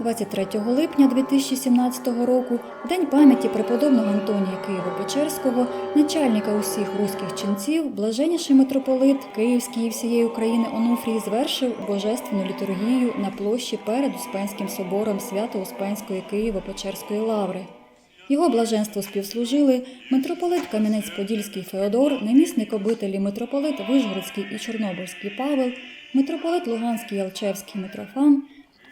23 липня 2017 року, день пам'яті преподобного Антонія Києво-Печерського, начальника усіх руських ченців, блаженніший митрополит Київський і всієї України Онуфрій звершив божественну літургію на площі перед Успенським собором Свято-Успенської Києво-Печерської лаври. Його блаженству співслужили митрополит Кам'янець-Подільський Феодор, намісник обителі митрополит Вишгородський і Чорнобильський Павел, митрополит Луганський і Алчевський Митрофан,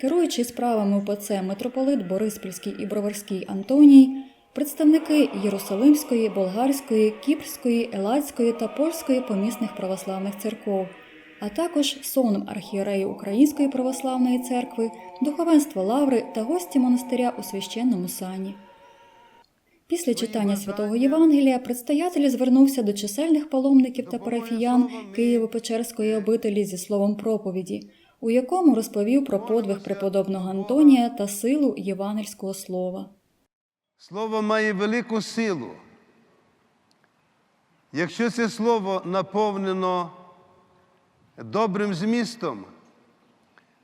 керуючий справами УПЦ митрополит Бориспільський і Броварський Антоній, представники Єрусалимської, Болгарської, Кіпрської, Елацької та Польської помісних православних церков, а також сон архієреї Української православної церкви, духовенство Лаври та гості монастиря у священному сані. Після читання святого Євангелія предстоятель звернувся до чисельних паломників та парафіян Києво-Печерської обителі зі словом проповіді, у якому розповів про подвиг преподобного Антонія та силу євангельського слова. Слово має велику силу. Якщо це слово наповнено добрим змістом,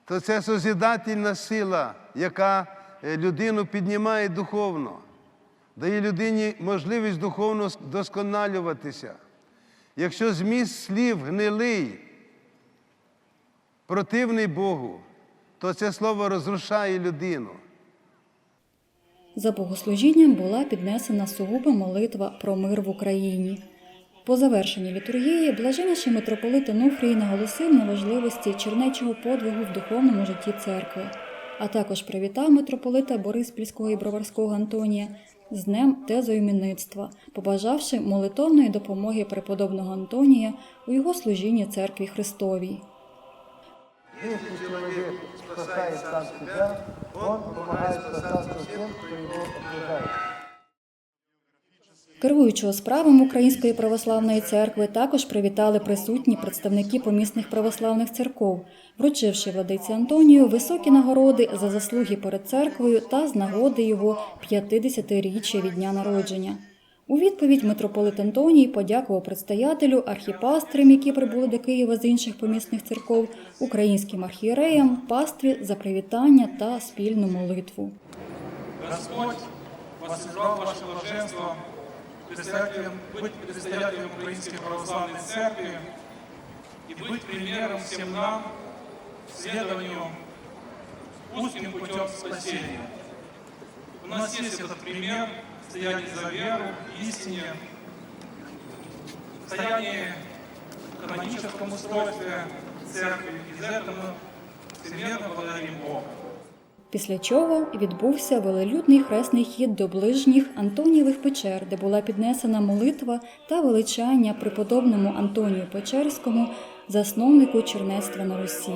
то це созидательна сила, яка е, людину піднімає духовно, дає людині можливість духовно досконалюватися. Якщо зміст слів гнилий, противний Богу, то це слово розрушає людину. За богослужінням була піднесена сугуба молитва про мир в Україні. По завершенні літургії блаженніший митрополит Онуфрій наголосив на важливості чернечого подвигу в духовному житті церкви, а також привітав митрополита Бориспільського і Броварського Антонія з днем тезоіменництва, побажавши молитовної допомоги преподобного Антонія у його служінні церкві Христовій. Если человек спасает сам себя, он помогает спасаться тем, кто его окружает. Керуючого справами Української православної церкви також привітали присутні представники помісних православних церков, вручивши владиці Антонію високі нагороди за заслуги перед церквою та з нагоди його 50-річчя від дня народження. У відповідь митрополит Антоній подякував предстоятелю, архіпастрам, які прибули до Києва з інших помісних церков, українським архієреям, пастві за привітання та спільну молитву. Господь вас избрал ваше блаженство предстоятелем, быть предстоятелем Украинской Православной Церкви и быть примером всем нам к следованию узким путем спасения. У нас есть этот пример стояние за веру, истине, стояние в каноническом устройстве Церкви. И за это мы всемирно благодарим Бога. Після чого відбувся велелюдний хресний хід до ближніх Антонієвих печер, де була піднесена молитва та величання преподобному Антонію Печерському, засновнику чернецтва на Русі.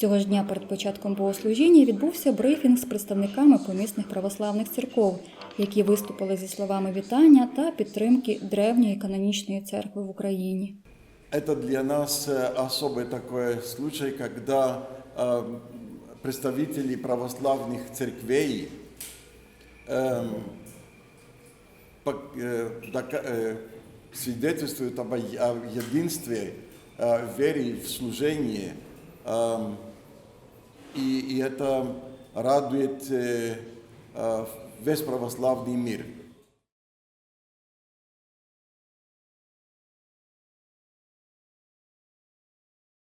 Цього ж дня перед початком богослужіння відбувся брифінг з представниками помісних православних церков, які виступили зі словами вітання та підтримки древньої канонічної церкви в Україні. Это для нас э, особый такой случай, когда э, представители православных церквей эм, пок- э, дока- э, свидетельствуют об е- о единстве э, в вере и в служении. Эм, и, и это радует э, э, весь православный мир.